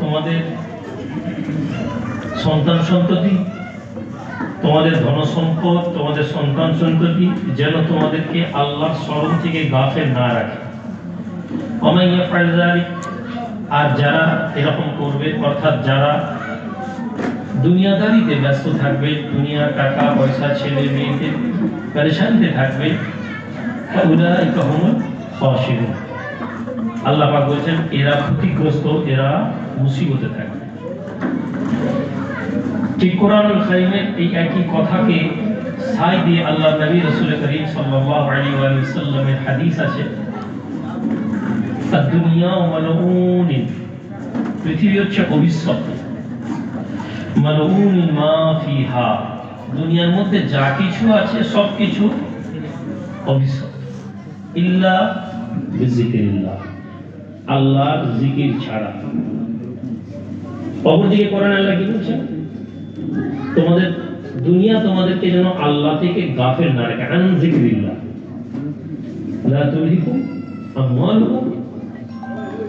তোমাদের সন্তান সন্ততি, তোমাদের ধন সম্পদ, তোমাদের সন্তান সন্ততি যেন তোমাদেরকে আল্লাহর স্মরণ থেকে গাফেল না রাখে। আর যারা এরকম করবে, অর্থাৎ যারা দুনিয়াদারিতে ব্যস্ত থাকবে দুনিয়া টাকা, পয়সা, ছেলে মেয়েতে পরেশানিতে থাকবে খাসিরুন আল্লাহ পাক বলছেন, এরা ক্ষতিগ্রস্ত, এরা মুসিবতে থাকবে। ঠিক কোরআনুল কারীমের এই একই কথাকে সাই দিয়ে আল্লাহ নবী রাসূল করিম সাল্লাল্লাহু আলাইহি ওয়া সাল্লামের হাদিস আছে দুনিয়া মালউন পৃথিবী হচ্ছে অভিশপ্ত মালউন মা ফিহা, দুনিয়ার মধ্যে যা কিছু আছে সব কিছু অভিশপ্ত ইল্লা বিজিকিরিল্লাহ আল্লাহর জিকির ছাড়া। অপরদিকে কোরআন আল্লাহ কি বলছেন তোমাদের দুনিয়া তোমাদেরকে যেন আল্লাহ থেকে গাফেল না রাখে। আন জিকিরিল্লাহ। লা তুলহিকুম আমওয়ালুকুম।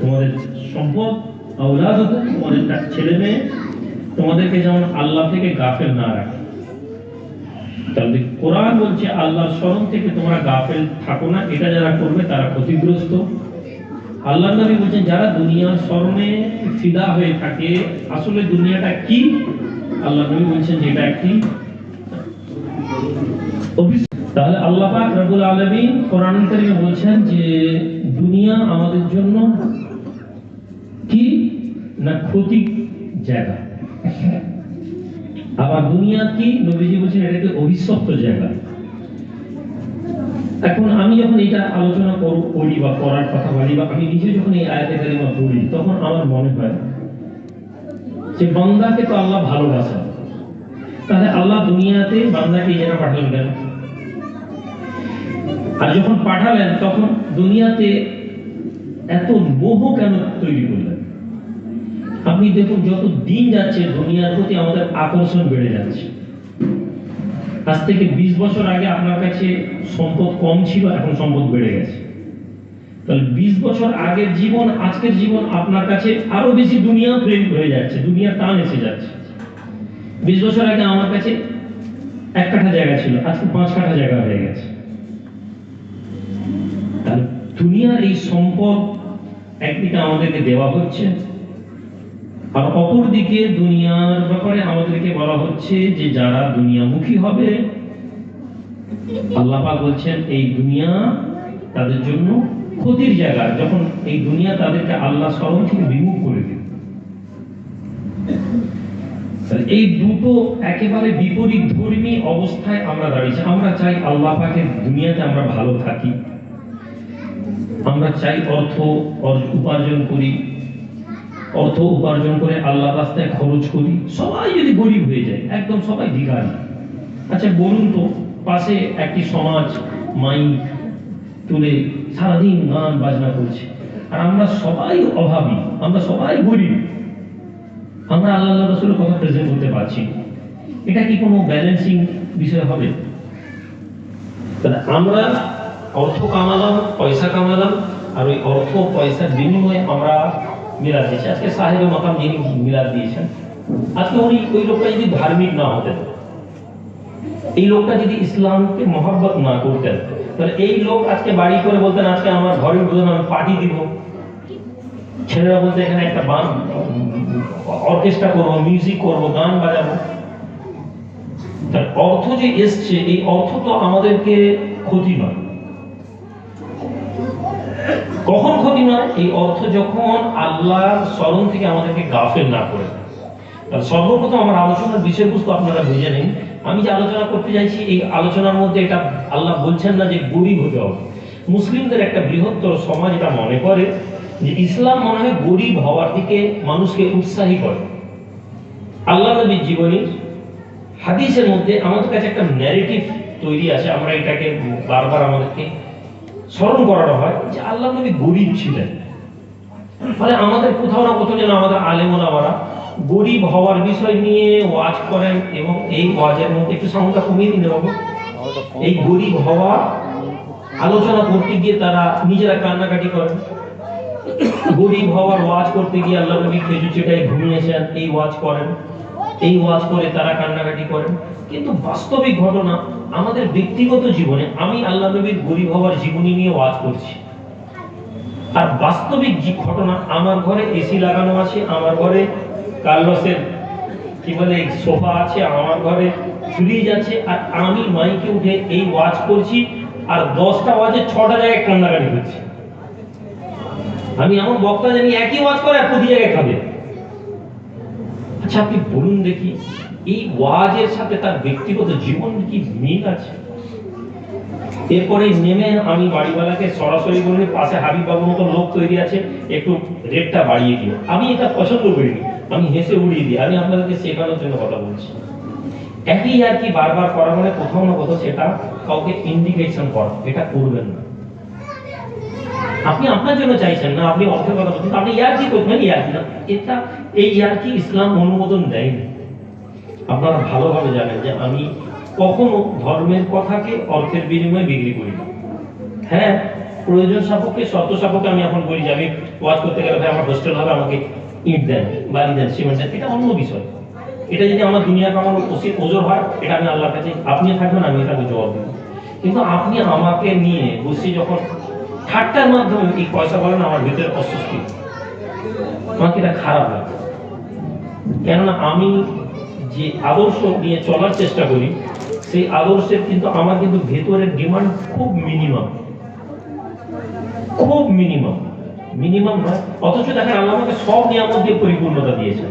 তোমাদের সম্পদ তোমাদের ছেলে মেয়ে তোমাদেরকে যেমন আল্লাহ থেকে গাফেল না রাখে। তাহলে কোরআন বলছে, আল্লাহর স্মরণ থেকে তোমরা গাফেল থাকো না। এটা যারা করবে, তারা ক্ষতিগ্রস্ত। আল্লাহ নবী বলছেন, যারা দুনিয়ার স্মরণে ফিদা হয়ে থাকে, আসলে দুনিয়াটা কি? আল্লাহ নবী বলছেন যে এটা একটি তাহলে আল্লাহ পাক রব্বুল আলামিন কোরআন কারীমে বলছেন যে, দুনিয়া আমাদের জন্য কি? না ক্ষতি জায়গা। আবার দুনিয়া কি? নবীজি বলছেন এটা এটাকে অভিশপ্ত জায়গা। এখন আমি যখন এটা আলোচনা কর- বা করার কথা বলি বা আমি নিজে যখন এই আয়াতে কালিমা পড়ি, তখন আমার মনে হয় যে বান্দাকে তো আল্লাহ ভালোবাসেন। তাহলে আল্লাহ দুনিয়াতে বান্দাকে জায়গা পাঠালেন কেন? আর যখন পাঠালেন তখন দুনিয়াতে এত মোহ কেন তৈরি করলেন? আপনি দেখুন, যত দিন যাচ্ছে, দুনিয়ার প্রতি আমাদের আকর্ষণ বেড়ে যাচ্ছে। আজ থেকে বিশ বছর আগে আপনার কাছে সম্পদ কম ছিল, এখন সম্পদ বেড়ে গেছে। তাহলে বিশ বছর আগের জীবন, আজকের জীবন আপনার কাছে আরও বেশি দুনিয়া প্রেম হয়ে যাচ্ছে, দুনিয়া টান এসে যাচ্ছে। বিশ বছর আগে আমার কাছে এক কাঠা জায়গা ছিল, আজকে পাঁচ কাঠা জায়গা হয়ে গেছে। তাহলে দুনিয়ার এই সম্পদ একদিকে আমাদেরকে দেওয়া হচ্ছে আর অপর দিকে দুনিয়ার ব্যাপারে আমাদেরকে বলা হচ্ছে যে যারা দুনিয়ামুখী হবে, আল্লাহ পাক বলছেন, এই দুনিয়া তাদের জন্য ক্ষতির জায়গা। যখন এই দুনিয়া তাদেরকে আল্লাহ স্মরণ থেকে বিমুখ করে তাহলে এই দুটো একেবারে বিপরীত ধর্মী অবস্থায় আমরা দাঁড়িয়েছি। আমরা চাই আল্লাহ পাকের দুনিয়াতে আমরা ভালো থাকি। আমরা চাই অর্থ অর- উপার্জন করি। অর্থ উপার্জন করে আল্লাহ রাস্তায় খরচ করি, সবাই যদি গরিব হয়ে যায়, একদম সবাই ভিখারি। আচ্ছা বলুন তো, পাশে একটি সমাজ মাইক তুলে সারাদিন গান বাজনা করছে। আর আমরা সবাই অভাবী, আমরা সবাই গরিব। আমরা আল্লাহ রসুলের কথা প্রেজেন্ট করতে পারছি এটা কি কোনো ব্যালেন্সিং বিষয় হবে? আমরা অর্থ কামালাম, পয়সা কামালাম, আর ওই অর্থ, পয়সার বিনিময়ে আমরা মিলাদ দিয়েছি। আজকে সাহেবের মাকাম যিনি মিলাদ দিয়েছেন, আজকে উনি ওই লোকটা যদি ধার্মিক না হতেন, এই লোকটা যদি ইসলামকে মহাব্বত না করতেন, তাহলে এই লোক আজকে বাড়ি করে বলতেন, আজকে আমার ঘরের উদ্বোধন, আমি পার্টি দিব। ছেলেরা বলতে এখানে একটা বান অর্কেস্ট্রা করব মিউজিক করব, গান বাজাবো। তার অর্থ যে এসছে, এই অর্থ তো আমাদেরকে ক্ষতি নয়। কখন ক্ষতি নয় এই অর্থ যখন আল্লাহর স্মরণ থেকে আমাদেরকে গাফেল না করে সর্বপ্রথম আমার আলোচনার বিষয়বস্তু আপনারা বুঝে নিন। আমি যে আলোচনা করতে চাইছি, এই আলোচনার মধ্যে এটা আল্লাহ বলছেন না যে গরিব হতে হবে। মুসলিমদের একটা বৃহত্তর সমাজ এটা মনে করে যে ইসলাম মনে হয় গরিব হওয়ার দিকে মানুষকে উৎসাহী করে। আল্লাহ নবীর জীবনী, হাদিসের মধ্যে আমাদের কাছে একটা ন্যারেটিভ তৈরি আছে। আমরা এটাকে বারবার আমাদেরকে স্মরণ করানো হয় যে আল্লাহ নবী গরিব ছিলেন। ফলে আমাদের কোথাও না কোথাও যেন আমাদের আলেমোলামারা গরিব হওয়ার বিষয় নিয়ে ওয়াজ করেন এবং এই ওয়াজের মধ্যে একটু সাউন্ডটা কমিয়ে দিন বাবু। এই গরিব হওয়া আলোচনা করতে গিয়ে তারা নিজেরা কান্নাকাটি করেন। গরিব হওয়ার ওয়াজ করতে গিয়ে আল্লাহ নবী খেজুর চেটায় ঘুমিয়েছেন, এই ওয়াজ করেন। এই ওয়াজ করে তারা কান্নাকাটি করেন। কিন্তু বাস্তবিক ঘটনা আমাদের ব্যক্তিগত জীবনে আমি আল্লাহ নবীর গরিব হওয়ার জীবনী নিয়ে ওয়াজ করছি। আর বাস্তবিক যে ঘটনা আমার ঘরে এসি লাগানো আছে, আমার ঘরে কার্লসের কি বলে সোফা আছে, আমার ঘরে ফ্রিজ আছে, আর আমি মাইকে উঠে এই ওয়াজ করছি, আর দশটা ওয়াজে ছটা জায়গায় কান্নাকাটি করছি আমি এমন বক্তা জানি একই ওয়াজ করে আর প্রতি জায়গায় খাবে আচ্ছা আপনি বলুন দেখি, এই ওয়াজের সাথে তার ব্যক্তিগত জীবন কি মিল আছে? এরপরে নেমে আমি বাড়িওয়ালাকে সরাসরি বলি পাশে হাবিব বাবুর মতো লোক তৈরি আছে, একটু রেটটা বাড়িয়ে দিও। আমি এটা পছন্দ করিনি, আমি হেসে উড়িয়ে দিই, আমি আপনাদেরকে শেখানোর জন্য কথা বলছি। একই আর কি বারবার করা মানে কোথাও না কোথাও সেটা কাউকে ইন্ডিকেশন করা, এটা করবেন না। আপনি আপনার জন্য চাইছেন না, আপনি অর্থের কথা বলছেন আপনি ইয়ার কি করবেন ইয়ার না, এটা এই ইয়ার কি ইসলাম অনুমোদন দেয়নি? আপনারা ভালোভাবে জানেন যে আমি কখনো ধর্মের কথাকে অর্থের বিনিময়ে বিক্রি করি না। হ্যাঁ প্রয়োজন সাপেক্ষে, শর্ত সাপেক্ষে আমি এখন বলি যে আমি ওয়াজ করতে গেলে আমার হোস্টেল হবে, আমাকে ইট দেন, বালি দেন, সিমেন্ট দেন, এটা অন্য বিষয়। এটা যদি আমার দুনিয়া উচিত ওজোর হয়, এটা আমি আল্লাহর কাছে আপনিও থাকবেন, আমি এটাকে জবাব দেব। কিন্তু আপনি আমাকে নিয়ে বসে যখন ঠাট্টার মাধ্যমে এই পয়সা বলেন, আমার ভিতরে অস্বস্তি। আমাকে এটা খারাপ লাগে। কেননা আমি যে আদর্শ নিয়ে চলার চেষ্টা করি, সেই আদর্শের কিন্তু আমার কিন্তু ভেতরের ডিমান্ড খুব মিনিমাম খুব মিনিমাম মিনিমাম নয়, অথচ দেখেন আল্লাহ আমাকে সব নিয়ামত দিয়ে পরিপূর্ণতা দিয়েছে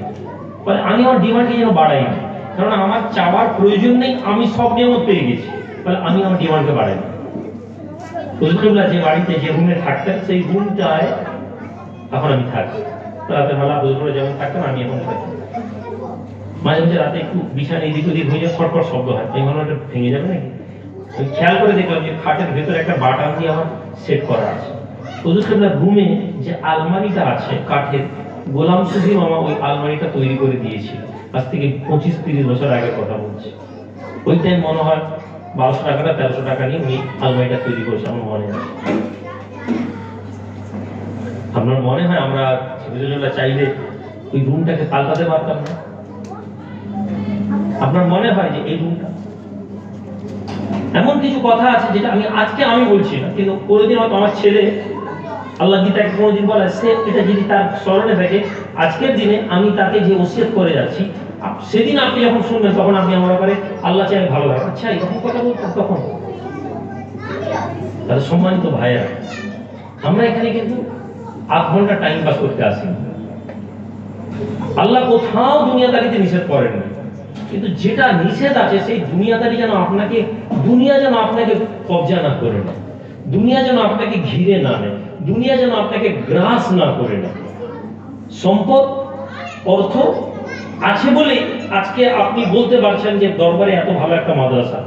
ফলে আমি আমার ডিমান্ডকে যেন বাড়াই না। কারণ আমার চাওয়ার প্রয়োজন নেই, আমি সব নিয়ামত পেয়ে গেছি। ফলে আমি আমার ডিমান্ডকে বাড়াই না। যে বাড়িতে যে রুমে থাকতেন, সেই রুমটায় এখন আমি থাকি। রাতের বেলা হুজুরুল্লাহ যেমন থাকতেন, আমি এখন থাকি। মাঝে মাঝে রাতে একটু বিছানা এদিক ওদিক হয়ে যায় ফটফট শব্দ হয়। এই মনে হয় ভেঙে যাবে নাকি? খেয়াল করে দেখলাম যে খাটের ভেতরে একটা বাটাম দিয়ে আমার সেট করা আছে। হুজুর সাহেবের রুমে যে আলমারিটা আছে কাঠের, গোলাম সুধীর মামা ওই আলমারিটা তৈরি করে দিয়েছিল। আজ থেকে পঁচিশ তিরিশ বছর আগে কথা বলছি। ওই টাইম মনে হয় বারোশো টাকাটা, তেরোশো টাকা নিয়ে উনি আলমারিটা তৈরি করেছে, আমার মনে হয়। আপনার মনে হয় আমরা চাইলে ওই রুমটাকে পাল্টাতে পারতাম না? আপনার মনে হয় যে এই রুমটা এমন কিছু কথা আছে যেটা আমি, আজকে আমি বলছি না, কিন্তু কোনোদিন হয়তো আমার ছেলে, আল্লাহ গীতাকে কোনোদিন বলে, সে এটা যদি তার স্মরণে থাকে, আজকের দিনে আমি তাকে যে ওসিয়ত করে যাচ্ছি সেদিন আপনি যখন শুনবেন, তখন আপনি আমার ব্যাপারে আল্লাহ চাই ভালো লাগে আচ্ছা এরকম কথা বলতাম তখন? তাহলে সম্মানিত ভাইয়া আমরা এখানে কিন্তু আধ ঘণ্টা টাইম পাস করতে আসি আল্লাহ কোথাও দুনিয়াদারিতে নিষেধ করেননি। কিন্তু যেটা নিষেধ আছে, সেই দুনিয়াদারি যেন আপনাকে, দুনিয়া যেন আপনাকে কবজা না করে নেয়, দুনিয়া যেন আপনাকে ঘিরে না নেয়, দুনিয়া যেন আপনাকে গ্রাস না করে নেয়। সম্পদ, অর্থ আছে বলেই আজকে আপনি বলতে পারছেন যে দরবারে এত ভালো একটা মাদ্রাসা।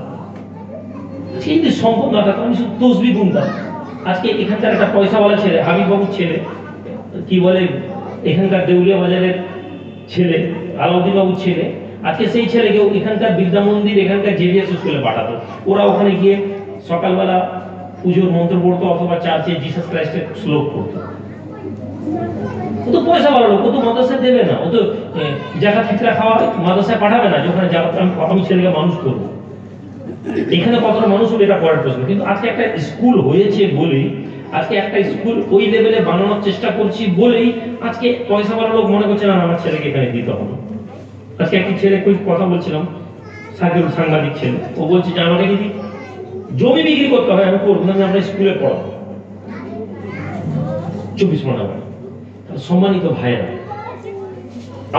যে সম্পদ না থাকতো আমি শুধু তসবি গুনতাম। আজকে এখানকার একটা পয়সাওয়ালা ছেলে হাবিব বাবুর ছেলে, কি বলে, এখানকার দেউলিয়া বাজারের ছেলে আলাউদ্দিন বাবুর ছেলে আজকে সেই ছেলেকেও এখানকার বিদ্যা মন্দির, এখানকার জেভিএস স্কুলে পাঠাতো। ওরা ওখানে গিয়ে সকালবেলা পুজোর মন্ত্র পড়তো অথবা চার্চে জিসাস ক্রাইস্টের শ্লোক পড়তো। ও তো পয়সা লোক, ও তো মাদ্রাসায় দেবে না। ও তো জায়গা ফিকরা খাওয়া মাদ্রাসায় পাঠাবে না যখন জায়গা আমি আমি ছেলেকে মানুষ করব। এখানে কতটা মানুষ হবে এটা পরের প্রশ্ন। কিন্তু আজকে একটা স্কুল হয়েছে বলেই, আজকে একটা স্কুল ওই লেভেলে বানানোর চেষ্টা করছি বলেই আজকে পয়সা ভালো লোক মনে করছে না, আমার ছেলেকে এখানে দিতে হবে। আজকে একটি ছেলে কথা বলছিলাম সাকিব সাংবাদিক ছেলে। ও বলছে যে আমাকে যদি জমি বিক্রি করতে হয়, আমি করব আমি আমরা স্কুলে পড়াবো। চব্বিশ তাহলে সম্মানিত ভাইয়েরা,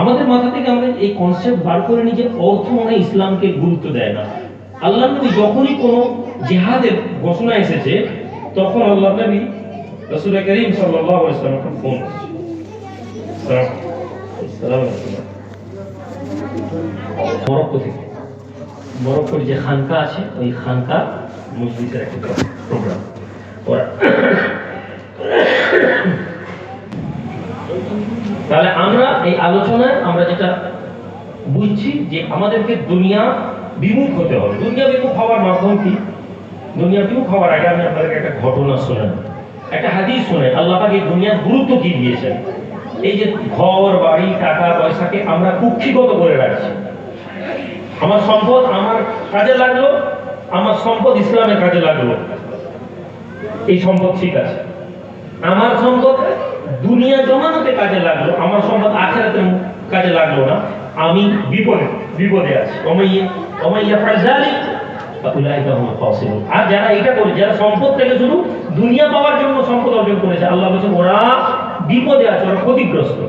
আমাদের মাথা থেকে আমরা এই কনসেপ্ট বার করে নিই যে অর্থ মানে ইসলামকে গুরুত্ব দেয় না। আল্লাহ নবী যখনই কোনো জেহাদের ঘোষণা এসেছে, তখন আল্লাহ নবী রসুল করিম একটা ফোন মরক্কো থেকে মরক্কোর যে খানকা আছে, ওই খানকা মসজিদের একটা প্রোগ্রাম তাহলে আমরা এই আলোচনায় আমরা যেটা বুঝছি যে আমাদেরকে দুনিয়া বিমুখ হতে হবে। দুনিয়া বিমুখ হওয়ার মাধ্যম কি? দুনিয়া বিমুখ হওয়ার আগে আমি আপনাদেরকে একটা ঘটনা শোনাই। একটা হাদিস শোনাই। আল্লাহ পাক দুনিয়ার গুরুত্ব কি দিয়েছেন? এই যে ঘর, বাড়ি, টাকা পয়সাকে আমরা কুক্ষিগত করে রাখছি। আমার সম্পদ আমার কাজে লাগল, আমার সম্পদ ইসলামের কাজে লাগল। এই সম্পদ ঠিক আছে। আমার সম্পদ দুনিয়া জমানোতে কাজে লাগল, আমার সম্পদ আখেরাতে কাজে লাগল না। আমি বিপদে বিপদে আছি। আর যারা এটা করে, যারা সম্পদ থেকে শুরু, দুনিয়া পাওয়ার জন্য সম্পদ অর্জন করেছে, আল্লাহ বলেছেন, ওরা বিপদে আছে, ওরা ক্ষতিগ্রস্ত।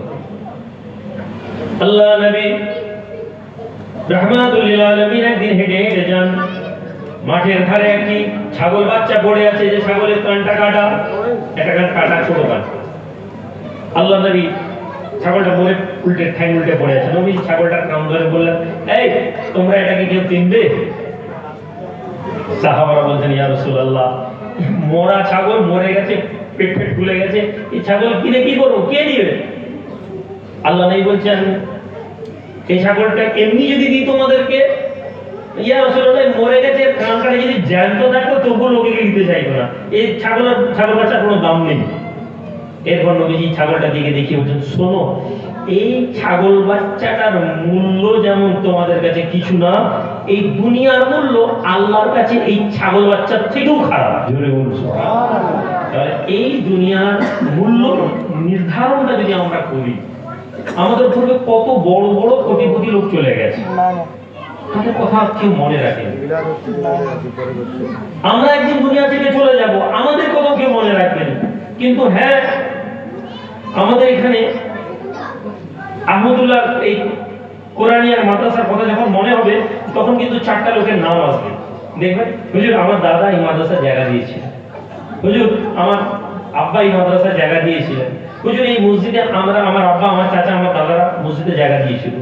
আল্লাহ নবী রহমাতুল্লিল আলমিন একদিন হেঁটে হেঁটে যান। মাঠের ধারে একটি ছাগল বাচ্চা পড়ে আছে, যে ছাগলের কানটা কাটা, একটা কান কাটা, ছোট কান। আল্লাহ নবী ছাগলটা মরে উল্টে, ঠ্যাং উল্টে পড়ে আছে। নবী ছাগলটার কান ধরে বললেন, এই, তোমরা এটাকে কেউ কিনবে সাহাবারা বলছেন, ইয়া রাসূলুল্লাহ, মরা ছাগল মরে গেছে পেট ফুলে গেছে। এই ছাগল কিনে কি করব? কে দিবে? আল্লাহ নাই বলছেন এই ছাগলটা এমনি যদি দিই তোমাদেরকে, ইয়া আসলে মরে গেছে যদি জ্যান্ত থাকতো তবুও লোকে নিতে চাইতো না। এই ছাগল বাচ্চার কোনো দাম নেই। এরপর নবীজি ছাগলটা দিকে দেখিয়ে বলছেন, শোনো এই ছাগল বাচ্চাটার মূল্য যেমন তোমাদের কাছে কিছু না এই দুনিয়ার মূল্য আল্লাহর কাছে এই ছাগল বাচ্চার থেকেও খারাপ। জোরে এই দুনিয়ার মূল্য নির্ধারণটা যদি আমরা করি আমাদের পূর্বে কত বড় বড় কোটিপতি লোক চলে গেছে। তাদের কথা কেউ মনে রাখেনি আমরা একদিন দুনিয়া থেকে চলে যাব আমাদের কথা কেউ মনে রাখবেন কিন্তু হ্যাঁ আমাদের এখানে আহমদুল্লাহ এই কোরআনিয়ার মাদ্রাসার কথা যখন মনে হবে, তখন কিন্তু চারটা লোকের নাম আসবে। দেখবেন, হুজুর, আমার দাদা এই মাদ্রাসা জায়গা দিয়েছিলেন হুজুর, আমার আব্বা এই মাদ্রাসা জায়গা দিয়েছিলেন হুজুর, এই মসজিদে আমরা, আমার আব্বা, আমার চাচা, আমার দাদারা মসজিদে জায়গা দিয়েছিল।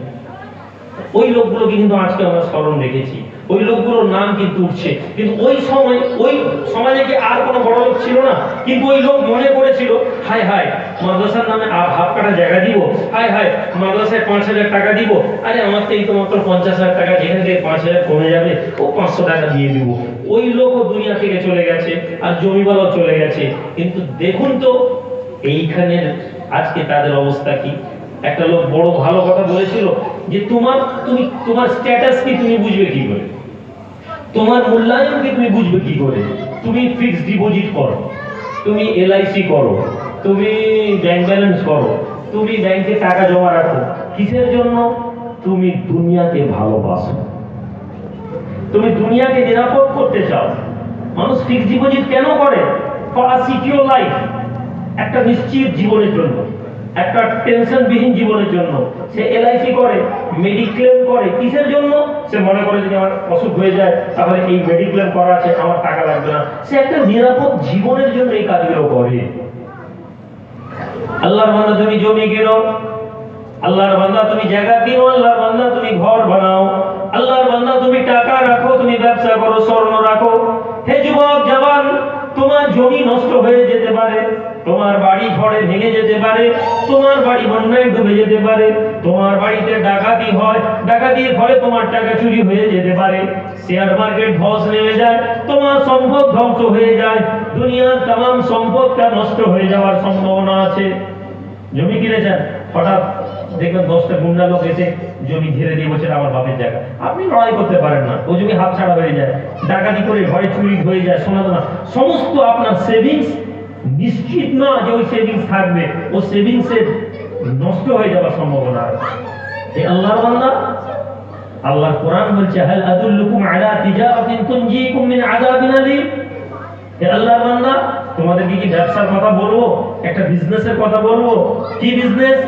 ওই লোকগুলোকে কিন্তু আজকে আমরা স্মরণ রেখেছি। ওই লোকগুলোর নাম কিন্তু উঠছে। কিন্তু ওই সময়, ওই সমাজে কি আর কোনো বড় লোক ছিল না? কিন্তু ওই লোক মনে করেছিল, হায় হায়, মাদ্রাসার নামে আর হাফ কাটা জায়গা দিব? হায় হায়, মাদ্রাসায় পাঁচ হাজার টাকা দিব? আরে আমার তো এই তো মাত্র পঞ্চাশ হাজার টাকা, যেখান থেকে পাঁচ হাজার কমে যাবে, ও পাঁচশো টাকা দিয়ে দিব। ওই লোকও দুনিয়া থেকে চলে গেছে, আর জমিওয়ালাও চলে গেছে। কিন্তু দেখুন তো, এইখানের আজকে তাদের অবস্থা কি? একটা লোক বড় ভালো কথা বলেছিল যে তোমার, তুমি, তোমার স্ট্যাটাস কি তুমি বুঝবে কি করে? তোমার মূল্যায়ন কি তুমি বুঝবে কি করে? তুমি ফিক্স ডিপোজিট করো, তুমি এলআইসি করো, তুমি ব্যাংক ব্যালেন্স করো, তুমি ব্যাংকে টাকা জমা রাখো, কিসের জন্য? তুমি দুনিয়াকে ভালোবাসো। তুমি দুনিয়াকে নিরাপদ করতে চাও। মানুষ ফিক্সড ডিপোজিট কেন করে? ফর আ সিকিউর লাইফ একটা নিশ্চিত জীবনের জন্য। একটা টেনশনবিহীন জীবনের জন্য। সে এলআইসি করে মেডিক্লেম করে, কিসের জন্য? সে মনে করে যদি আমার অসুখ হয়ে যায়, তাহলে এই মেডিক্লেম করা আছে, আমার টাকা লাগবে না। সে একটা নিরাপদ জীবনের জন্য এই কাজগুলো করে। আল্লাহর বান্দা, তুমি জমি কেনো। আল্লাহর বান্দা, তুমি জায়গা কিনো। আল্লাহর বান্দা, তুমি ঘর বানাও। আল্লাহর বান্দা, তুমি টাকা রাখো, তুমি ব্যবসা করো, স্বর্ণ রাখো। হে যুবক, জওয়ান, তোমার জমি নষ্ট হয়ে যেতে পারে। তোমার বাড়ি ঝড়ে ভেঙে যেতে পারে, তোমার বাড়ি বন্যায় ডুবে যেতে পারে, তোমার বাড়িতে ডাকাতি হয়, ডাকাতির ফলে তোমার টাকা চুরি হয়ে যেতে পারে। শেয়ার মার্কেট ধস নেমে যায়, তোমার সম্পদ ধ্বংস হয়ে যায়, দুনিয়ার তাম সম্পদটা নষ্ট হয়ে যাওয়ার সম্ভাবনা আছে। জমি কিনেছেন? হঠাৎ দেখবেন দশটা গুন্ডা লোক এসে জমি ঘিরে দিয়ে বসে আমার বাপের জায়গা। আপনি লড়াই করতে পারেন না ওই জমি হাত ছাড়া হয়ে যায়। ডাকাতি করে ঘরে চুরি হয়ে যায়, শোনা না। সমস্ত আপনার সেভিংস নিশ্চিত না যে ওই সেভিংস থাকবে। ও সেভিংসের নষ্ট হয়ে যাওয়ার সম্ভাবনা আছে। এই আল্লাহর বান্দা, আল্লাহর কোরআন বলছে, হাল আদুল্লুকুম আলা তিজারাতিন তুনজিকুম মিন আযাবিন আলীম? হে আল্লাহর বান্দা, তোমাদেরকে কি ব্যবসার কথা বলব? একটা বিজনেসের কথা বলব? কি বিজনেস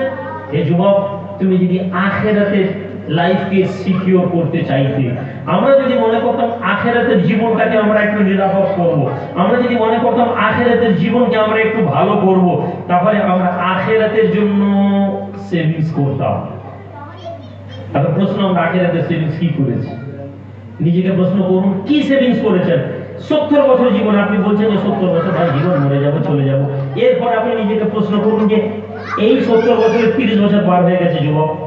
হে যুবক, তুমি যদি আখেরাতের লাইফকে সিকিউর করতে চাইতে আমরা যদি মনে করতাম আখেরাতের জীবনটাকে আমরা একটু নিরাপদ করব। আমরা যদি মনে করতাম আখেরাতের জীবনকে আমরা একটু ভালো করব, তাহলে আমরা আখেরাতের জন্য সেভিংস করতাম। এখন প্রশ্ন, আমরা আখেরাতের সেভিংস কি করেছি? নিজেকে প্রশ্ন করুন, কি সেভিংস করেছেন? সত্তর বছর জীবন, আপনি বলছেন যে সত্তর বছর, ভাই, জীবন মরে যাব, চলে যাব। এরপর আপনি নিজেকে প্রশ্ন করুন যে, এই সত্তর বছরে তিরিশ বছর পার হয়ে গেছে, যুবক।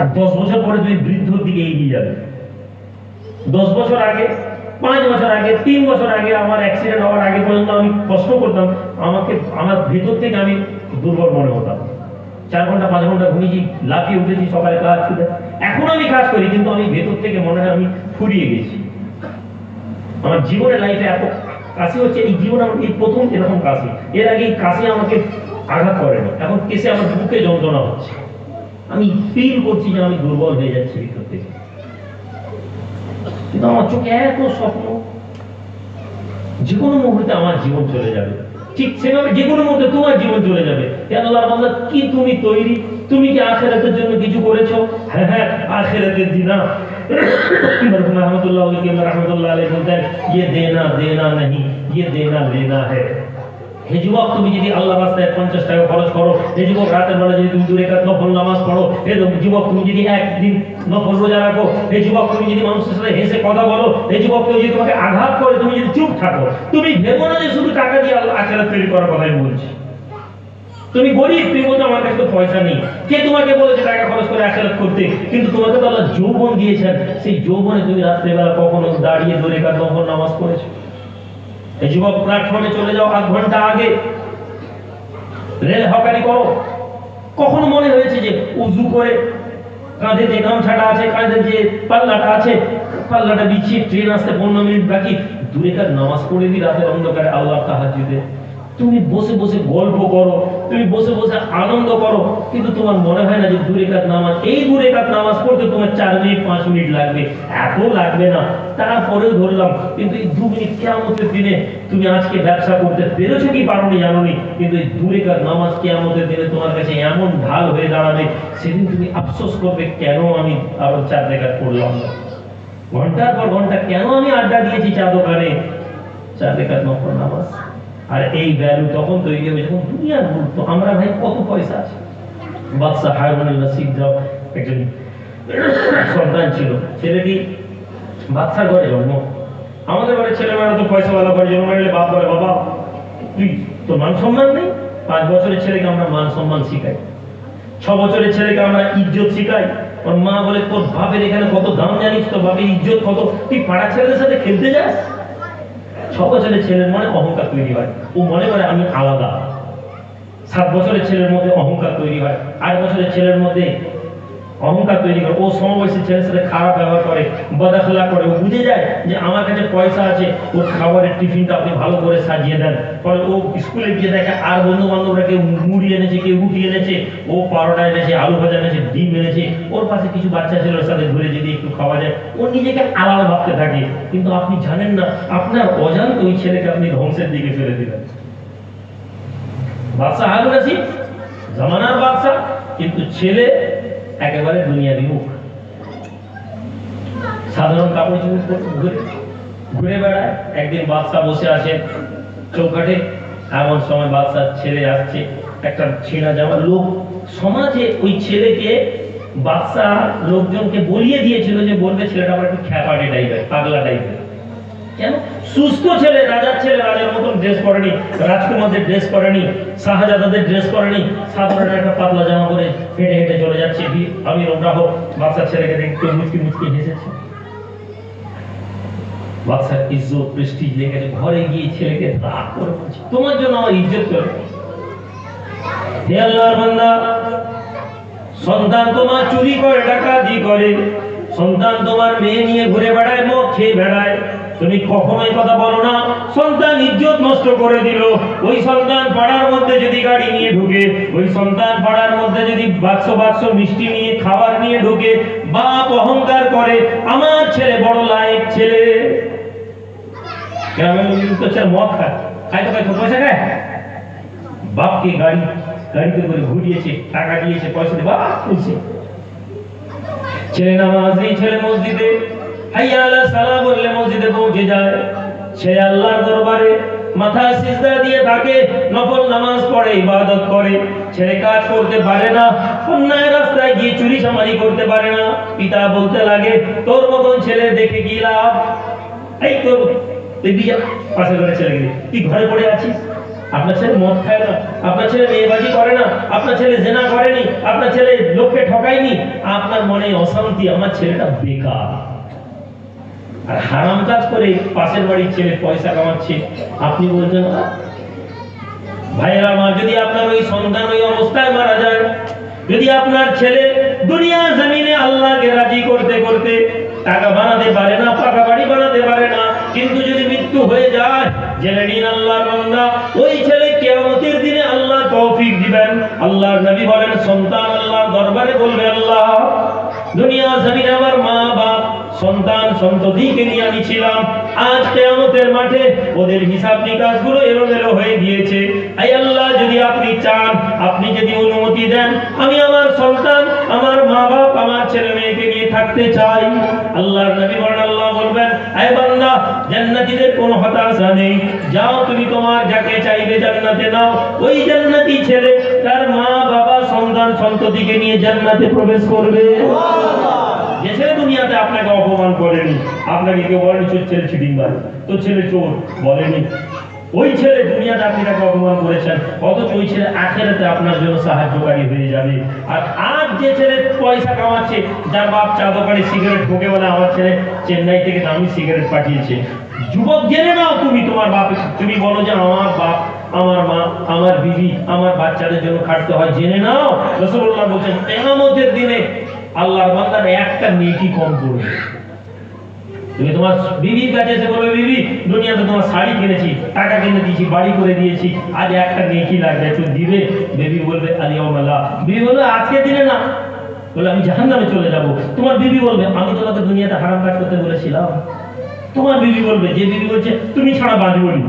আর দশ বছর পরে তুমি বৃদ্ধর দিকে এগিয়ে যাবে। দশ বছর আগে, পাঁচ বছর আগে, তিন বছর আগে আমার অ্যাক্সিডেন্ট হওয়ার আগে পর্যন্ত আমি কষ্ট করতাম, আমাকে, আমার ভেতর থেকে আমি দুর্বল মনে হতাম। চার ঘণ্টা, পাঁচ ঘণ্টা ঘুমিয়েছি, লাফিয়ে উঠেছি, সকালে কাজ ছুটে এখন আমি কাজ করি, কিন্তু আমি ভেতর থেকে মনে হয় আমি ফুরিয়ে গেছি। আমার জীবনের লাইফে এত কাশি হচ্ছে, এই জীবন আমার, এই প্রথম এরকম কাশি। এর আগে এই কাশি আমাকে আঘাত করে না। এখন কেসে আমার বুকে যন্ত্রণা হচ্ছে। আমি ফিল করছি যে আমি দুর্বল হয়ে যাচ্ছি ভিতর থেকে কিন্তু আমার চোখে এত স্বপ্ন যে কোনো মুহূর্তে আমার জীবন চলে যাবে ঠিক সেভাবে যে কোনো মুহূর্তে তোমার জীবন চলে যাবে হে আল্লাহ বান্দা কি তুমি তৈরি তুমি কি আখেরাতের জন্য কিছু করেছো হ্যাঁ হ্যাঁ আখেরাতের দিনা मरहूम रहमतुल्लाह अलैहि रहमतुल्लाह अलैहि बोलते हैं ये देना देना नहीं ये देना लेना है হে যুবক, তুমি যদি আল্লাহ রাস্তায় পঞ্চাশ টাকা খরচ করো, হে যুবক, রাতের বেলা যদি তুমি দূরে কাজ নফল নামাজ পড়ো, হে যুবক, তুমি যদি একদিন নফল রোজা রাখো, হে যুবক, তুমি যদি মানুষের সাথে হেসে কথা বলো, হে যুবক, কেউ যদি তোমাকে আঘাত করে, তুমি যদি চুপ থাকো, তুমি ভেবো না যে শুধু টাকা দিয়ে আল্লাহ আখেরাত তৈরি করার কথাই বলছি। তুমি গরিব, তুমি বলছো, আমার কাছে তো পয়সা নেই। কে তোমাকে বলেছে টাকা খরচ করে আখেরাত করতে? কিন্তু তোমাকে তো আল্লাহ যৌবন দিয়েছেন। সেই যৌবনে তুমি রাত্রেবেলা কখনো দাঁড়িয়ে দূরে কাজ নফল নামাজ পড়েছো? এই যুবক প্ল্যাটফর্মে চলে যাও আধ ঘণ্টা আগে। রেল হকারি করো। কখন মনে হয়েছে যে উজু করে কাঁধে যে গামছাটা আছে কাঁধে যে পাল্লাটা আছে, পাল্লাটা বিছিয়ে ট্রেন আসতে পনেরো মিনিট বাকি। দূরে কাজ নামাজ পড়ে দি রাতের অন্ধকারে আল্লাহ তাহার তুমি বসে বসে গল্প করো। তুমি বসে বসে আনন্দ করো, কিন্তু তোমার মনে হয় না যে দূরে কাজ নামাজ, এই দূরে কাজ নামাজ পড়তে তোমার চার মিনিট, পাঁচ মিনিট লাগবে? এত লাগবে না। তারপরেও ধরলাম, কিন্তু এই দু মিনিট কেয়ামতের দিনে তুমি আজকে ব্যবসা করতে পেরেছ কি পারোনি জানোনি? কিন্তু এই দূরে কাজ নামাজ কেয়ামতের দিনে তোমার কাছে এমন ঢাল হয়ে দাঁড়াবে, সেদিন তুমি আফসোস করবে, কেন আমি আরও চার রেখাত করলাম না? ঘণ্টার পর ঘণ্টা কেন আমি আড্ডা দিয়েছি চা দোকানে? চার রেখাত নফল নামাজ। আর এই ভ্যালু তখন তৈরি হবে যখন দুনিয়ার গুরুত্ব, আমরা ভাই কত পয়সা আছে? বাদশাহ নাসিব যাও একজন সন্তান ছিল, ছেলেটি বাচ্চার ঘরে জন্ম। আমাদের ঘরে ছেলেমেয়েরা তো পয়সাওয়ালা ঘরে জন্ম নিলে বাপ বলে, বাবা, তুই তোর মান সম্মান নেই? পাঁচ বছরের ছেলেকে আমরা মান সম্মান শিখাই। ছ বছরের ছেলেকে আমরা ইজ্জত শিখাই। ওর মা বলে, তোর বাপের এখানে কত দাম জানিস? তোর বাপের ইজ্জত কত? তুই পাড়া ছেলেদের সাথে খেলতে যাস? বছরের ছেলের মনে অহংকার তৈরি হয়। ও মনে করে আমি আলাদা। সাত বছরের ছেলের মধ্যে অহংকার তৈরি হয়। আট বছরের ছেলের মধ্যে অহংকার তৈরি করে। ও সমবয়সী ছেলের সাথে খারাপ ব্যবহার করে, বদাখলা করে। ও বুঝে যায় যে আমার কাছে পয়সা আছে ওর খাবারের টিফিনটা আপনি ভালো করে সাজিয়ে দেন। পরে ও স্কুলে গিয়ে দেখে আর বন্ধু বান্ধবরা কেউ মুড়ি এনেছে, কেউ রুটি এনেছে, ও পারোটা এনেছে, আলু ভাজা এনেছে, ডিম এনেছে। ওর পাশে কিছু বাচ্চা ছিল ওর সাথে ঘুরে যদি একটু খাওয়া যায়, ও নিজেকে আলাদা ভাবতে থাকে। কিন্তু আপনি জানেন না, আপনার অজান্ত ওই ছেলেকে আপনি ধ্বংসের দিকে ফেলে দিলেন। বাদশাহ হারুন রশিদ, জামানার বাদশাহ, কিন্তু ছেলে একেবারে দুনিয়া বিমুখ সাধারণ কাপড় পরে ঘুরে ঘুরে বেড়ায়। একদিন বাদশাহ বসে আছে চৌকাঠে। এমন সময় বাদশাহ ছেলে আসছে, একটা ছেঁড়া জামা। লোক সমাজে ওই ছেলেকে বাদশাহ লোকজনকে বলিয়ে দিয়েছিল যে বলবে ছেলেটা আমার একটু খ্যাপাটে টাইপের পাগলা টাইপের সুস্থ ছেলে, রাজার ছেলে, রাজার মতন ড্রেস পরেনি, রাজকুমারদের ড্রেস পরেনি, শাহজাদাদের ড্রেস পরেনি সাধারণ একটা পাতলা জামা পরে হেঁটে হেঁটে চলে যাচ্ছে। আমি বাচ্চার ছেলেকে দেখতে মুচকি মুচকি হেসেছে। বাচ্চার ইজ্জত ঘরে গিয়ে ছেলেকে রাগ করে তোমার জন্য আমার ইজ্জত করে হে আল্লাহর বান্দা, সন্তান তোমার চুরি করে, ডাকাতি করে। সন্তান তোমার মেয়ে নিয়ে ঘুরে বেড়ায়, মদ খেয়ে বেড়ায়। তুমি কখনোই কথা বলো না? সন্তান ইজ্জত নষ্ট করে দিল। ওই সন্তান পাড়ার মধ্যে যদি গাড়ি নিয়ে ঢুকে, ওই সন্তান পাড়ার মধ্যে যদি বাক্স বাক্স মিষ্টি নিয়ে, খাবার নিয়ে ঢুকে, বাপ অহংকার করে, আমার ছেলে বড় লায়ক ছেলে। গ্রামের তো ছেলে মদ খায় খায় তো তো, পয়সা খায় বাপকে গাড়ি, গাড়িতে করে ঘুরিয়েছে, টাকা দিয়েছে, পয়সা দিয়ে, বাপ ছেলে নামাজ ছেলে মসজিদে। পিতা বলতে লাগে, তোর মতন ছেলে দেখে কি লাভ? এই ঘরে ঘরে পড়ে আছিস? আপনার ছেলে মদ খায় না, আপনার ছেলে মেয়েবাজি করে না, আপনার ছেলে জেনা করেনি, আপনার ছেলে লোককে ঠকায়নি। আপনার মনে অশান্তি, আমার ছেলেটা বেকার। আর হারাম কাজ করে পাশের বাড়ির ছেলে পয়সা কামাচ্ছে আপনি বলছেন "আহ, ভাইয়েরা আমার যদি আপনার ওই সন্তান ওই অবস্থায় মারা যায় যদি আপনার ছেলে দুনিয়া জমিনে আল্লাহকে রাজি করতে করতে টাকা বানাতে পারে না পাকা বাড়ি বানাতে পারে না কিন্তু যদি মৃত্যু হয়ে যায় জেনে নিন আল্লাহর বান্দা ওই ছেলে কিয়ামতের দিনে আল্লাহ তৌফিক দিবেন। আল্লাহর নবী বলেন সন্তান আল্লাহর দরবারে বলবে আল্লাহ দুনিয়া জমিনে আমার মা বাপ সন্তান সন্ততিকে নিয়ে আমি ছিলাম। আজ কেয়ামতের মাঠে ওদের হিসাব নিকাশগুলো এলোমেলো হয়ে গিয়েছে। আই আল্লাহ, যদি আপনি চান, আপনি যদি অনুমতি দেন, আমি আমার সন্তান, আমার মা বাপ আমার ছেলে মেয়েকে নিয়ে থাকতে চাই। আল্লাহর নবী বলেন, আল্লাহ বলবেন, আয় বান্দা, জান্নাতীদের কোনো হতাশা নেই। যাও, তুমি তোমার যাকে চাইবে জান্নাতে নাও। ওই জান্নাতি ছেলে তার মা বাবা সন্তান সন্ততিকে নিয়ে জান্নাতে প্রবেশ করবে। আপনাকে অপমান করেনি? আপনাকে কেউ বলেনি তোর ছেলে চিটিং মারে তোর ছেলে চোর বলেনি। ওই ছেলে দুনিয়াতে আপনি তাকে অপমান করেছেন? অথচ ওই ছেলে আখেরাতে আপনার জন্য সাহায্যকারী হয়ে যাবে। আর আজ যে ছেলে পয়সা কামাচ্ছে, যার বাপ চা দোকানে সিগারেট ঢোকে বলে, আমার ছেলে চেন্নাই থেকে দামি সিগারেট পাঠিয়েছে। যুবক, জেনে নাও তুমি তোমার বাপ। তুমি বলো যে আমার বাপ, আমার মা, আমার বিবি, আমার বাচ্চাদের জন্য খাটতে হয়। জেনে নাও। রসুল্লাহ বলছেন, কেয়ামতের দিনে আল্লাহর বান্দার একটা নেকি কম করবে। তুমি তোমার বিবির কাছে এসে বলবে, বিবি, দুনিয়াতে তোমার শাড়ি কিনেছি, টাকা কিনে দিয়েছি, বাড়ি করে দিয়েছি, আজ একটা নেকি লাগবে একটু দিবে? বেবি বলবে আলি আলিয়ামাল্লাহ বিবি বলবে, আজকে দিলে না। বলে, আমি জাহান নামে চলে যাব। তোমার বিবি বলবে, আমি তোমাকে দুনিয়াতে হারাম কাজ করতে বলেছিলাম। তোমার বিবি বলবে, যে বিবি বলছে, তুমি ছাড়া বাঁচবো নি।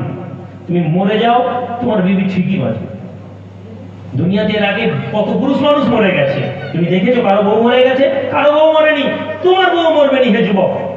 তুমি মরে যাও, তোমার বিবি ঠিকই বাঁচবে। দুনিয়াতে এর আগে কত পুরুষ মানুষ মরে গেছে। তুমি দেখেছ কারও বউ মরে গেছে? কারও বউ মরেনি। তোমার বউ মরবে নি হে যুবক।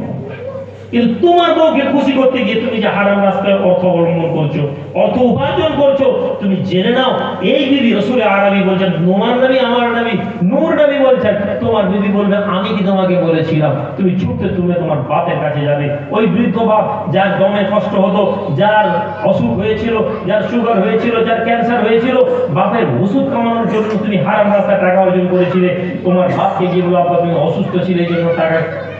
কিন্তু তোমার বউকে খুশি করতে গিয়ে তুমি যে হারাম রাস্তায় অর্থ অবলম্বন করছ, অর্থ উপার্জন করছ, তুমি জেনে নাও, এই বিবি রসুল আরবি বলছেন নোমার নবী, আমার নবী, নূর নবী বলছেন, তোমার বিবি বলবে, আমি কি তোমাকে বলেছিলাম, তুমি ছুটতে তুমি তোমার বাপের কাছে যাবে। ওই বৃদ্ধ বাপ, যার দমে কষ্ট হতো, যার অসুখ হয়েছিল, যার সুগার হয়েছিল, যার ক্যান্সার হয়েছিল, বাপের ওষুধ কামানোর জন্য তুমি হারাম রাস্তায় টাকা অর্জন করেছিলে। তোমার বাপকে যেগুলো আব্বা তুমি অসুস্থ ছিলে, এই জন্য টাকা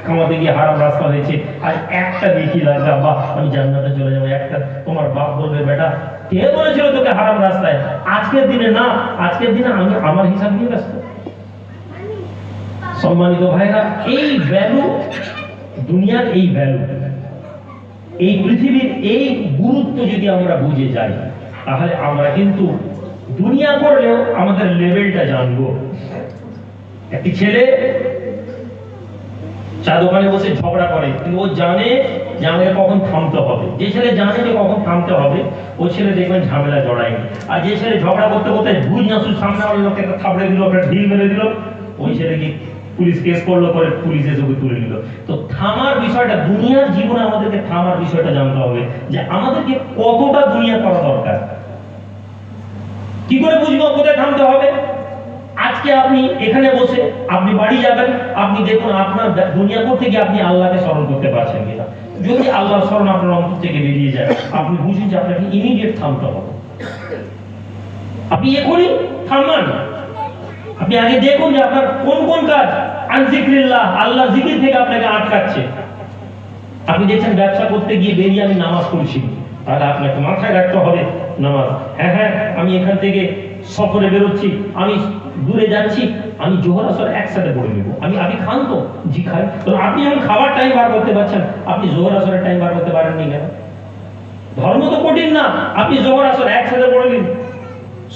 কামাতে গিয়ে হারাম রাস্তা হয়েছে। আর একটা দেখি লাগবে, আব্বা, আমি জান্নাতে চলে যাব। একটা তোমার বাপ বলবে, বেটা, কে বলেছিল তোকে হারাম রাস্তায়? আজকের দিনে না, আজকের দিনে আমি আমার হিসাব নিয়ে ব্যস্ত। সম্মানিত ভাইরা, এই ভ্যালু দুনিয়ার এই ভ্যালু এই পৃথিবীর এই গুরুত্ব যদি আমরা বুঝে যাই, তাহলে আমরা কিন্তু দুনিয়া করলেও আমাদের লেভেলটা জানব। একটি ছেলে চা দোকানে বসে ঝগড়া করে, কিন্তু ও জানে যে আমাকে কখন থামতে হবে। যে ছেলে জানে যে কখন থামতে হবে, ও ছেলে দেখবেন ঝামেলা জড়ায়নি। আর যে ছেলে ঝগড়া করতে করতে বুঝ না শুধু সামনে আমার লোককে একটা থাবড়ে দিল, একটা ঢিল মেরে দিল, ওই ছেলে কি পুলিশ কেস করল করে পুলিশ এসে ওকে তুলে নিল। তো থামার বিষয়টা, দুনিয়ার জীবনে আমাদেরকে থামার বিষয়টা জানতে হবে যে আমাদেরকে কতটা দুনিয়া করা দরকার। কি করে বুঝব কোথায় থামতে হবে? আজকে আপনি এখানে বসে আপনি বাড়ি যাবেন, আপনি দেখুন আপনার দুনিয়া করতে গিয়ে আপনি আল্লাহকে স্মরণ করতে পারছেন কিনা। যদি আল্লাহর স্মরণ আপনার অন্তর থেকে বেরিয়ে যায়, আপনি বুঝুন যে আপনাকে ইমিডিয়েট থামতে হবে। আপনি এখনই থামান আপনি আগে দেখুন যে আপনার কোন কোন কাজ আনজিক্রিল্লাহ আল্লাহ জিকির থেকে আপনাকে আটকাচ্ছে। আপনি দেখছেন ব্যবসা করতে গিয়ে বেরিয়ে আমি নামাজ পড়ছি। তাহলে আপনাকে মাথায় রাখতে হবে নামাজ। হ্যাঁ হ্যাঁ আমি এখান থেকে সফরে বেরোচ্ছি, আমি দূরে যাচ্ছি, আমি জোহর আসর একসাথে পড়ে নেব। আমি আমি খান তো জি খাই তো আপনি এখন খাবার টাইম বার করতে পারছেন, আপনি জোহর আসরের টাইম বার করতে পারেননি কেন? ধর্ম তো কঠিন না, আপনি জোহর আসর একসাথে পড়ে নিন।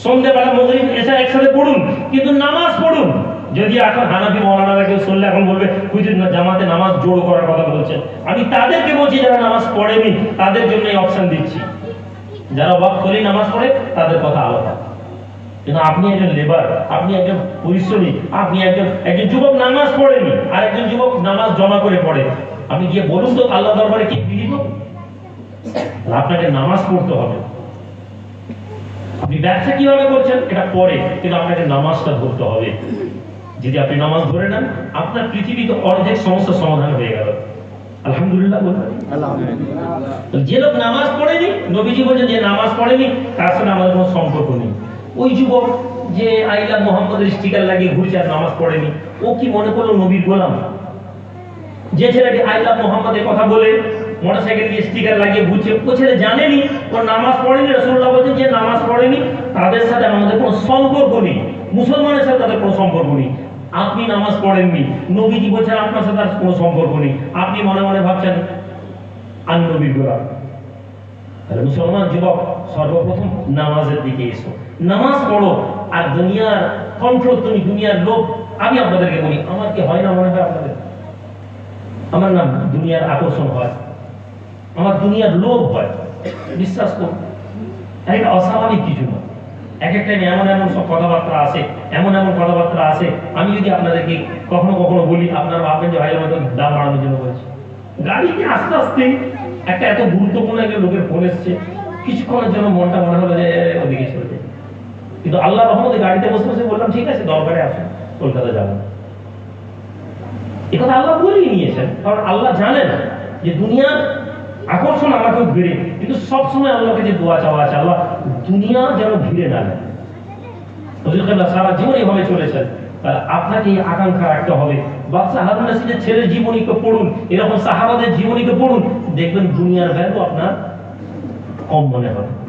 সন্ধ্যেবেলা মগরিব, এসে একসাথে পড়ুন, কিন্তু নামাজ পড়ুন। যদি এখন হানাফি মৌলানারা কেউ শুনলে এখন বলবে, হুজুর, না, জামাতে নামাজ জোড় করার কথা বলছেন। আমি তাদেরকে বলছি যারা নামাজ পড়েনি, তাদের জন্য এই অপশন দিচ্ছি। যারা ওয়াক করে নামাজ পড়ে, তাদের কথা আলাদা। কিন্তু আপনি একজন লেবার আপনি একজন পরিশ্রমী আপনি একজন একজন যুবক নামাজ পড়েনি আর একজন যুবক নামাজ জমা করে পড়ে। আপনি গিয়ে বলুন তো আল্লাহ দরবারে কি বিলিব আপনাকে নামাজ পড়তে হবে। আপনি ব্যবসা কীভাবে করছেন? এটা পরে কিন্তু আপনাকে নামাজটা ধরতে হবে। যদি আপনি নামাজ ধরে নেন আপনার পৃথিবীতে অর্ধেক সমস্যার সমাধান হয়ে গেল। আলহামদুলিল্লাহ। যে লোক নামাজ পড়েনি নবীজি বলছেন যে নামাজ পড়েনি তার সঙ্গে আমাদের কোনো সম্পর্ক নেই। ওই যুবক যে আইলা মোহাম্মদের স্টিকার লাগিয়ে ঘুরছে আর নামাজ পড়েনি, ও কি মনে করল নবীর গোলাম? যে ছেলেটি আই লাভ মোহাম্মদের কথা বলে মোটরসাইকেল দিয়ে স্টিকার লাগিয়ে ঘুরছে, ও ছেলে জানেনি, ও নামাজ পড়েনি রসুল্লাহ বলছেন যে নামাজ পড়েনি, তাদের সাথে আমাদের কোনো সম্পর্ক নেই, মুসলমানের সাথে তাদের কোনো সম্পর্ক নেই। আপনি নামাজ পড়েননি, নবীজি বলছেন আপনার সাথে তার কোনো সম্পর্ক নেই। আপনি মনে মনে ভাবছেন আমি নবীর গোলাম। তাহলে মুসলমান যুবক, সর্বপ্রথম নামাজের দিকে এসো। নামাজ পড়ো আর দুনিয়ার কন্ট্রোল তুমি, দুনিয়ার লোক আমি আপনাদেরকে বলি, আমার কি হয় না মনে হয় আপনাদের? আমার না দুনিয়ার আকর্ষণ হয়, আমার দুনিয়ার লোভ হয়, বিশ্বাস করুন। এটা অস্বাভাবিক কিছু না এক এক টাইমে এমন এমন সব কথাবার্তা আসে এমন এমন কথাবার্তা আসে আমি যদি আপনাদেরকে কখনো কখনো বলি, আপনারা ভাববেন যে ভাই হয়তো দাম বাড়ানোর জন্য বলেছে। গাড়িতে আস্তে আস্তে একটা এত গুরুত্বপূর্ণ একটা লোকের ফোন এসছে, কিছুক্ষণের জন্য মনটা মনে হলো যে ওদিকে চলে যায় কিন্তু আল্লাহ রহমতে গাড়িতে বসে বসে বললাম, ঠিক আছে দরকারে আসুন কলকাতা একথা আল্লাহ বলেই নিয়েছেন, কারণ আল্লাহ জানেন যে দুনিয়ার আকর্ষণ আমাকেও ঘিরে, কিন্তু সবসময় আল্লাহকে যে দোয়া চাওয়া আছে। আল্লাহ দুনিয়া যেন ঘিরে না নেয়। সারা জীবন এভাবে চলেছেন। আপনাকে এই আকাঙ্ক্ষা রাখতে হবে। বাচ্চা হারুন রাশিদের ছেলের জীবনীকে পড়ুন, এরকম সাহাবাদের জীবনীকে পড়ুন, দেখবেন দুনিয়ার ভ্যালু আপনার কম মনে হবে।